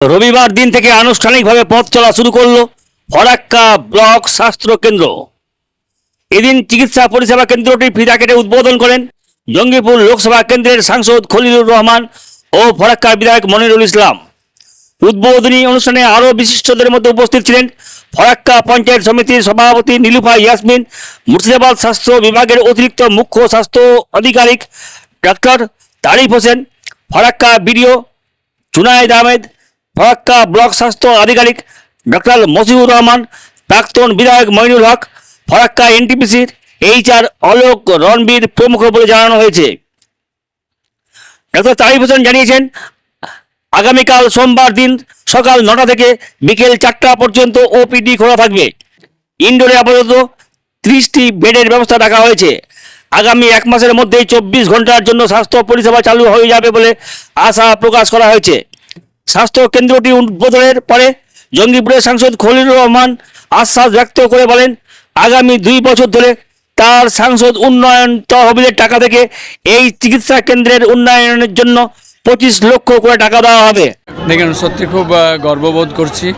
রবিবার দিন থেকে আনুষ্ঠানিকভাবে পথ চলা শুরু করল ফরাক্কা ব্লক স্বাস্থ্য কেন্দ্র। এদিন চিকিৎসা পরিষেবা কেন্দ্রটি ফিতা কেটে উদ্বোধন করেন জঙ্গিপুর লোকসভা কেন্দ্রের সাংসদ খলিলুর রহমান ও ফরাক্কার বিধায়ক মনিরুল ইসলাম। উদ্বোধনী অনুষ্ঠানে আরও বিশিষ্টদের মধ্যে উপস্থিত ছিলেন ফরাক্কা পঞ্চায়েত সমিতির সভাপতি নীলুফা ইয়াসমিন, মুর্শিদাবাদ স্বাস্থ্য বিভাগের অতিরিক্ত মুখ্য স্বাস্থ্য আধিকারিক doctor Tarif Hossain, Farakka BDO Junaid Ahmed Farakka block স্বাস্থ্য আধিকারিক ডক্টর মসিউর রহমান, প্রাক্তন বিধায়ক মইনুল হক, ফরাক্কা এনটিপিসির এইচআর অলোক রণবীর প্রমুখ বলে জানানো হয়েছে। ডক্টর তারিফ হোসেন জানিয়েছেন, আগামীকাল সোমবার দিন সকাল নটা থেকে বিকেল চারটা পর্যন্ত ওপিডি খোলা থাকবে। ইনডোরে আপাতত ত্রিশটি বেডের ব্যবস্থা রাখা হয়েছে। আগামী এক মাসের মধ্যেই চব্বিশ ঘণ্টার জন্য স্বাস্থ্য পরিষেবা চালু হয়ে যাবে বলে আশা প্রকাশ করা হয়েছে। স্বাস্থ্য কেন্দ্রটি উদ্বোধনের পরে জঙ্গিপুরের সাংসদ খলিলুর রহমান আশ্বাস ব্যক্ত করে বলেন, আগামী দুই বছর ধরে তার সাংসদ উন্নয়ন তহবিলের টাকা থেকে এই চিকিৎসা কেন্দ্রের উন্নয়নের জন্য পঁচিশ লক্ষ করে টাকা দেওয়া হবে। দেখেন, সত্যি খুব গর্ববোধ করছি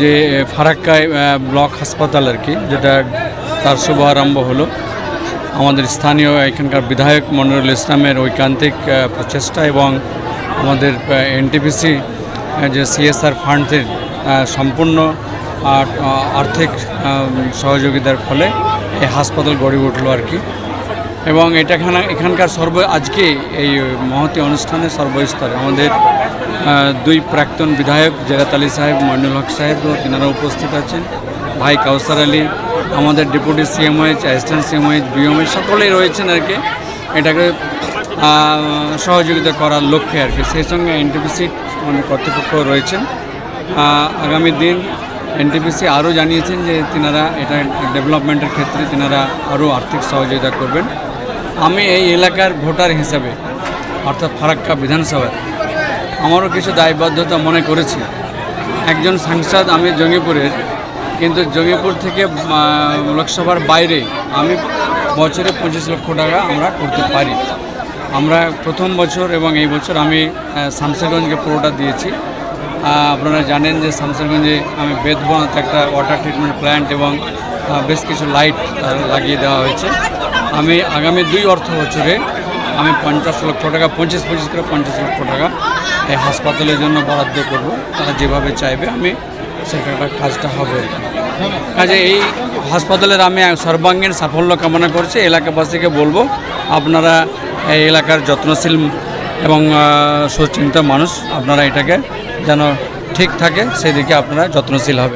যে ফারাক্কায় ব্লক হাসপাতাল আর কি, যেটা তার শুভ আরম্ভ হলো। আমাদের স্থানীয় এখানকার বিধায়ক মনিরুল ইসলামের ঐকান্তিক প্রচেষ্টা এবং আমাদের এনটিপিসি যে সিএসআর ফান্ডের সম্পূর্ণ আর্থিক সহযোগিতার ফলে এই হাসপাতাল গড়ে উঠল আর কি। এবং এটা এখানকার সর্ব, আজকে এই মহতি অনুষ্ঠানে সর্বস্তরে আমাদের দুই প্রাক্তন বিধায়ক জেরাত আলী সাহেব, মইনুল হক সাহেব, তিনারা উপস্থিত আছেন। ভাই কাউসার আলী, আমাদের deputy CMOH assistant CMOH BMH সকলেই রয়েছেন আর কি। এটাকে সহযোগিতা করার লক্ষ্যে আর কি। সেই সঙ্গে এনটিপিসি আমাদের কর্তৃপক্ষ রয়েছেন। আগামী দিন এনটিপিসি আরও জানিয়েছেন যে তিনারা এটা ডেভেলপমেন্টের ক্ষেত্রে তিনারা আরও আর্থিক সহযোগিতা করবেন। আমি এই এলাকার ভোটার হিসাবে, অর্থাৎ ফারাক্কা বিধানসভার, আমারও কিছু দায়বদ্ধতা মনে করেছি। একজন সাংসদ আমি জঙ্গিপুরের, কিন্তু জঙ্গিপুর থেকে লোকসভার বাইরে আমি বছরে পঁচিশ লক্ষ টাকা আমরা করতে পারি। আমরা প্রথম বছর এবং এই বছর আমি শামসেরগঞ্জকে পুরোটা দিয়েছি। আপনারা জানেন যে শামসেরগঞ্জে আমি বেদবনাতে একটা ওয়াটার ট্রিটমেন্ট প্ল্যান্ট এবং বেশ কিছু লাইট লাগিয়ে দেওয়া হয়েছে। আমি আগামী দুই অর্থ বছরে আমি পঞ্চাশ লক্ষ টাকা, পঁচিশ পঁচিশ করে পঞ্চাশ লক্ষ টাকা এই হাসপাতালের জন্য বরাদ্দ করব। তারা যেভাবে চাইবে আমি সেখানটা কাজটা হবে। কাজে এই হাসপাতালের আমি সর্বাঙ্গীন সাফল্য কামনা করছি। এলাকাবাসীকে বলব, আপনারা এই এলাকার যত্নশীল এবং সুচিন্তা মানুষ, আপনারা এটাকে যেন ঠিক থাকে, সেদিকে আপনারা যত্নশীল হবে